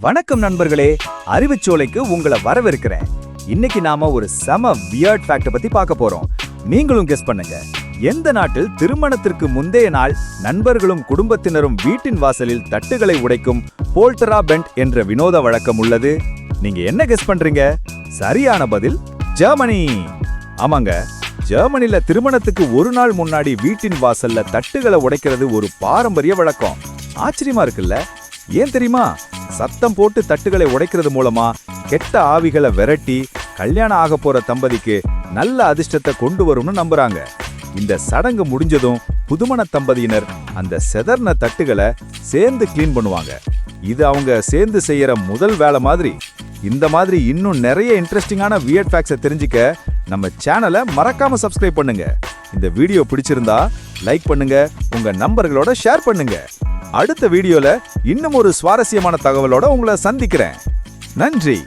வணக்கம் நண்பர்களே அறிவுச்சோலைக்கு உங்களை வரவேற்கிறேன். இன்னைக்கு நாம ஒரு செம வியர்ட் ஃபேக்ட பத்தி பார்க்க போறோம். நீங்களும் கெஸ் பண்ணுங்க. எந்த நாட்டில் திருமணத்திற்கு முந்தைய நாள் நண்பர்களும் குடும்பத்தினரும் வீட்டின் வாசலில் தட்டுகளை உடைக்கும் போல்டரா பெண்ட் என்ற வினோத வழக்கம் உள்ளது? நீங்க என்ன கெஸ் பண்றீங்க? சரியான பதில் ஜெர்மனி. ஆமாங்க ஜெர்மனில திருமணத்துக்கு ஒரு நாள் முன்னாடி வீட்டின் வாசல்ல தட்டுகளை உடைக்கிறது ஒரு பாரம்பரிய வழக்கம். ஆச்சரியமா இருக்குல்ல? ஏன் தெரியுமா? சத்தம் போட்டு தட்டுகளை உடைக்கிறது மூலமா கெட்ட ஆவிகளை விரட்டி கல்யாணம் ஆக போற தம்பதிக்கு நல்ல அதிர்ஷ்டத்தை கொண்டு வரும்னு நம்புறாங்க. இந்த சடங்கு முடிஞ்சதும் புதுமண தம்பதியினர் அந்த செதர்ன தட்டுகளை சேர்ந்து க்ளீன் பண்ணுவாங்க. இது அவங்க சேர்ந்து செய்யற முதல் வேலை மாதிரி. இந்த மாதிரி இன்னும் நிறைய இன்ட்ரெஸ்டிங்கான வியட் ஃபேக்ஸை தெரிஞ்சுக்க நம்ம சேனலை மறக்காம சப்ஸ்கிரைப் பண்ணுங்க. இந்த வீடியோ பிடிச்சிருந்தா லைக் பண்ணுங்க உங்க நம்பர்களோட ஷேர் பண்ணுங்க. அடுத்த வீடியோல இன்னும் ஒரு சுவாரஸ்யமான தகவலோட உங்களை சந்திக்கிறேன். நன்றி.